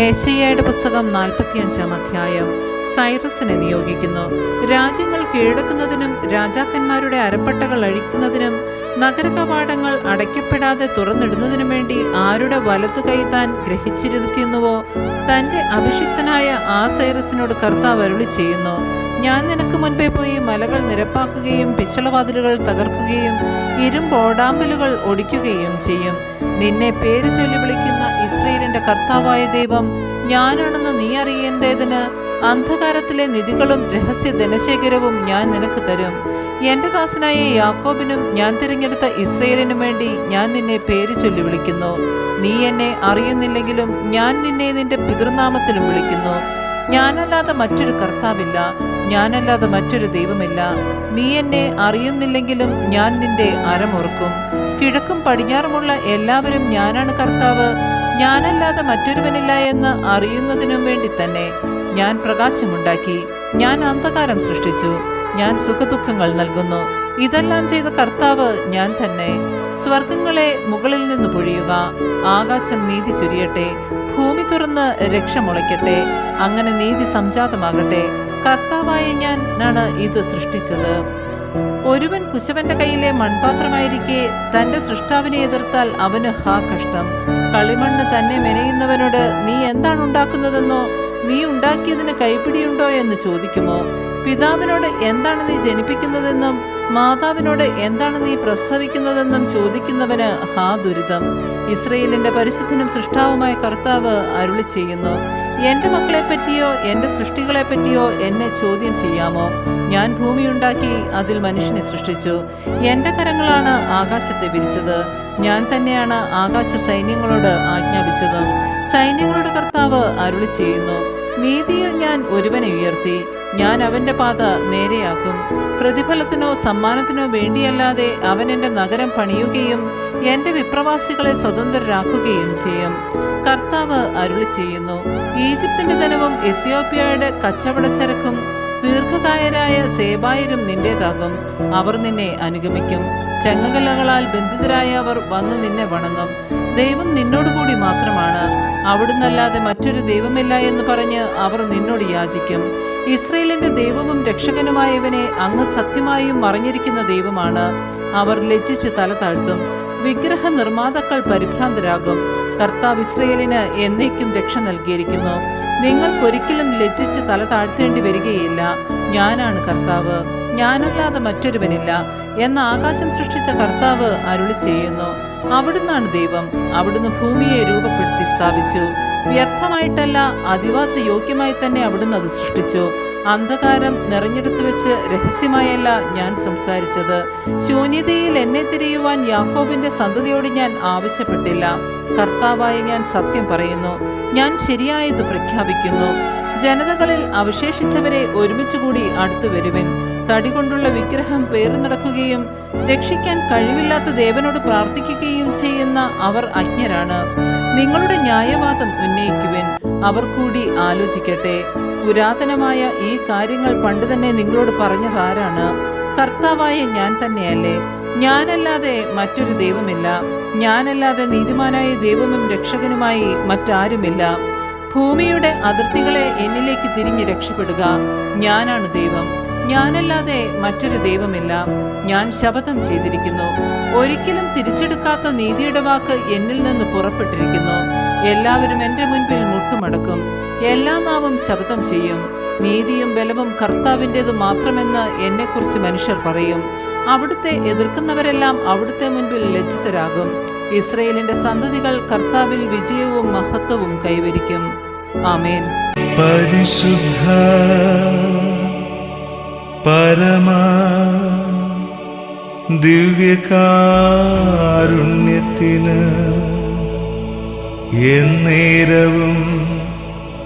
ഏശയ്യയുടെ പുസ്തകം നാൽപ്പത്തിയഞ്ചാം അധ്യായം. സൈറസിനെ നിയോഗിക്കുന്നു. രാജ്യങ്ങൾ കീഴടക്കുന്നതിനും രാജാക്കന്മാരുടെ അരപ്പട്ടകൾ അഴിക്കുന്നതിനും നഗരകവാടങ്ങൾ അടയ്ക്കപ്പെടാതെ തുറന്നിടുന്നതിനു വേണ്ടി ആരുടെ വലതു കൈ താൻ ഗ്രഹിച്ചിരിക്കുന്നുവോ? തന്റെ അഭിഷിക്തനായ ആ സൈറസിനോട് കർത്താവ് അരുളി ചെയ്യുന്നു. ഞാൻ നിനക്ക് മുൻപേ പോയി മലകൾ നിരപ്പാക്കുകയും പിച്ചളവാതിലുകൾ തകർക്കുകയും ഇരുമ്പോടാമ്പലുകൾ ഒടിക്കുകയും ചെയ്യും. നിന്നെ പേര് ചൊല്ലി വിളിക്കുന്ന ഇസ്രയേലിന്റെ കർത്താവായ ദൈവം ഞാനാണെന്ന് നീ അറിയേണ്ടതിന് അന്ധകാരത്തിലെ നിധികളും രഹസ്യ ധനശേഖരവും ഞാൻ നിനക്ക് തരും. എന്റെ ദാസനായ യാക്കോബിനും ഞാൻ തിരഞ്ഞെടുത്ത ഇസ്രയേലിനും വേണ്ടി ഞാൻ നിന്നെ പേര് ചൊല്ലി വിളിക്കുന്നു. നീ എന്നെ അറിയുന്നില്ലെങ്കിലും ഞാൻ നിന്നെ നിന്റെ പിതൃനാമത്തിലും വിളിക്കുന്നു. ഞാനല്ലാതെ മറ്റൊരു കർത്താവില്ല. ഞാനല്ലാതെ മറ്റൊരു ദൈവമില്ല. നീ എന്നെ അറിയുന്നില്ലെങ്കിലും ഞാൻ നിന്റെ അരമുറക്കും കിഴക്കും പടിഞ്ഞാറുമുള്ള എല്ലാവരും ഞാനാണ് കർത്താവ്. ഞാനല്ലാതെ മറ്റൊരുവനില്ല എന്ന് അറിയുന്നതിനും വേണ്ടി തന്നെ ഞാൻ പ്രകാശമുണ്ടാക്കി. ഞാൻ അന്ധകാരം സൃഷ്ടിച്ചു. ഞാൻ സുഖദുഃഖങ്ങൾ നൽകുന്നു. ഇതെല്ലാം ചെയ്ത കർത്താവ് ഞാൻ തന്നെ. സ്വർഗങ്ങളെ മുകളിൽ നിന്ന് പൊഴിയുക. ആകാശം നീതി ചൊരിയട്ടെ. ഭൂമി തുറന്ന് രക്ഷ മുളയ്ക്കട്ടെ. അങ്ങനെ നീതി സംജാതമാകട്ടെ. കർത്താവായ ഞാൻ ആണ് ഇത് സൃഷ്ടിച്ചത്. ഒരുവൻ കുശവന്റെ കയ്യിലെ മൺപാത്രമായിരിക്കെ തന്റെ സൃഷ്ടാവിനെ എതിർത്താൽ അവന് ഹാ കഷ്ടം. കളിമണ്ണ് തന്നെ മെനയുന്നവനോട് നീ എന്താണ് ഉണ്ടാക്കുന്നതെന്നോ നീ ഉണ്ടാക്കിയതിന് കൈപ്പിടിയുണ്ടോ എന്ന് ചോദിക്കുമോ? പിതാവിനോട് എന്താണ് നീ ജനിപ്പിക്കുന്നതെന്നും മാതാവിനോട് എന്താണ് നീ പ്രസവിക്കുന്നതെന്നും ചോദിക്കുന്നവന് ഹാ ദുരിതം. ഇസ്രയേലിന്റെ പരിശുദ്ധനും സൃഷ്ടാവുമായ കർത്താവ് അരുളി ചെയ്യുന്നു എന്റെ മക്കളെ പറ്റിയോ എന്റെ സൃഷ്ടികളെ പറ്റിയോ എന്നെ ചോദ്യം ചെയ്യാമോ? ഞാൻ ഭൂമിയുണ്ടാക്കി അതിൽ മനുഷ്യനെ സൃഷ്ടിച്ചു. എന്റെ കരങ്ങളാണ് ആകാശത്തെ വിരിച്ചത്. ഞാൻ തന്നെയാണ് ആകാശ സൈന്യങ്ങളോട് ആജ്ഞാപിച്ചത്. സൈന്യങ്ങളുടെ കർത്താവ് അരുളി ചെയ്യുന്നു നീതിയിൽ ഞാൻ ഒരുവനെ ഉയർത്തി. ഞാൻ അവന്റെ പാത നേരെയാക്കും. പ്രതിഫലത്തിനോ സമ്മാനത്തിനോ വേണ്ടിയല്ലാതെ അവൻ എന്റെ നഗരം പണിയുകയും എന്റെ വിപ്രവാസികളെ സ്വതന്ത്രരാക്കുകയും ചെയ്യും. കർത്താവ് അരുളി ചെയ്യുന്നു ഈജിപ്തിന്റെ ധനവും എത്യോപ്യയുടെ കച്ചവടച്ചരക്കും ദീർഘകായരായ സേബായരും നിന്റേതാകും. അവർ നിന്നെ അനുഗമിക്കും. ചങ്ങകലകളാൽ ബന്ധിതരായ അവർ വന്നു നിന്നെ വണങ്ങും. ദൈവം നിന്നോടുകൂടി മാത്രമാണ്. അവിടുന്നല്ലാതെ മറ്റൊരു ദൈവമില്ല എന്ന് പറഞ്ഞ് അവർ നിന്നോട് യാചിക്കും. ഇസ്രയേലിന്റെ ദൈവവും രക്ഷകനുമായവനെ അങ്ങ് സത്യമായും മറിഞ്ഞിരിക്കുന്ന ദൈവമാണ്. അവർ ലജ്ജിച്ച് തല താഴ്ത്തും. വിഗ്രഹ നിർമ്മാതാക്കൾ പരിഭ്രാന്തരാകും. കർത്താവ് ഇസ്രയേലിന് എന്നേക്കും രക്ഷ നൽകിയിരിക്കുന്നു. നിങ്ങൾക്കൊരിക്കലും ലജ്ജിച്ച് തല താഴ്ത്തേണ്ടി വരികയില്ല. ഞാനാണ് കർത്താവ്. ഞാനല്ലാതെ മറ്റൊരുവനില്ല എന്ന ആകാശം സൃഷ്ടിച്ച കർത്താവ് അരുളി ചെയ്യുന്നു. അവിടുന്നാണ് ദൈവം. അവിടുന്ന് ഭൂമിയെ രൂപപ്പെടുത്തി സ്ഥാപിച്ചു. വ്യർത്ഥമായിട്ടല്ല അധിവാസ യോഗ്യമായി തന്നെ അവിടുന്ന് അത് സൃഷ്ടിച്ചു. അന്ധകാരം നിറഞ്ഞെടുത്തു വെച്ച് രഹസ്യമായല്ല ഞാൻ സംസാരിച്ചത്. ശൂന്യതയിൽ എന്നെ തിരിയുവാൻ യാക്കോബിന്റെ സന്തതിയോട് ഞാൻ ആവശ്യപ്പെട്ടില്ല. കർത്താവായ ഞാൻ സത്യം പറയുന്നു. ഞാൻ ശരിയായത് പ്രഖ്യാപിക്കുന്നു. ജനതകളിൽ അവശേഷിച്ചവരെ ഒരുമിച്ചുകൂടി അടുത്തു വരുവൻ. തടി കൊണ്ടുള്ള വിഗ്രഹം പേര് നടക്കുകയും രക്ഷിക്കാൻ കഴിവില്ലാത്ത ദേവനോട് പ്രാർത്ഥിക്കുകയും ചെയ്യുന്ന അവർ അജ്ഞരാണ്. നിങ്ങളുടെ ന്യായവാദം ഉന്നയിക്കുവൻ. അവർ കൂടി ആലോചിക്കട്ടെ. പുരാതനമായ ഈ കാര്യങ്ങൾ പണ്ട് തന്നെ നിങ്ങളോട് പറഞ്ഞതാരാണ് കർത്താവായ ഞാൻ തന്നെയല്ലേ. ഞാനല്ലാതെ മറ്റൊരു ദൈവമില്ല. ഞാനല്ലാതെ നീതിമാനായ ദൈവവും രക്ഷകനുമായി മറ്റാരുമില്ല. ഭൂമിയുടെ അതിർത്തികളെ എന്നിലേക്ക് തിരിഞ്ഞ് രക്ഷപ്പെടുക. ഞാനാണ് ദൈവം. ഞാനല്ലാതെ മറ്റൊരു ദൈവമില്ല. ഞാൻ ശപഥം ചെയ്തിരിക്കുന്നു. ഒരിക്കലും തിരിച്ചെടുക്കാത്ത നീതിയുടെ വാക്ക് എന്നിൽ നിന്ന് പുറപ്പെട്ടിരിക്കുന്നു. എല്ലാവരും എന്റെ മുൻപിൽ മുട്ടുമടക്കും എല്ലാ നാവും ശബ്ദം ചെയ്യും. നീതിയും ബലവും കർത്താവിന്റെത് മാത്രമെന്ന് എന്നെക്കുറിച്ച് മനുഷ്യർ പറയും. അവിടുത്തെ എതിർക്കുന്നവരെല്ലാം അവിടുത്തെ മുൻപിൽ ലജ്ജിതരാകും. ഇസ്രയേലിന്റെ സന്തതികൾ കർത്താവിൽ വിജയവും മഹത്വവും കൈവരിക്കും. ആമേൻ. പരിശുദ്ധ പരമ ദിവ്യകാരുണ്യത്തിന് എന്നേരവും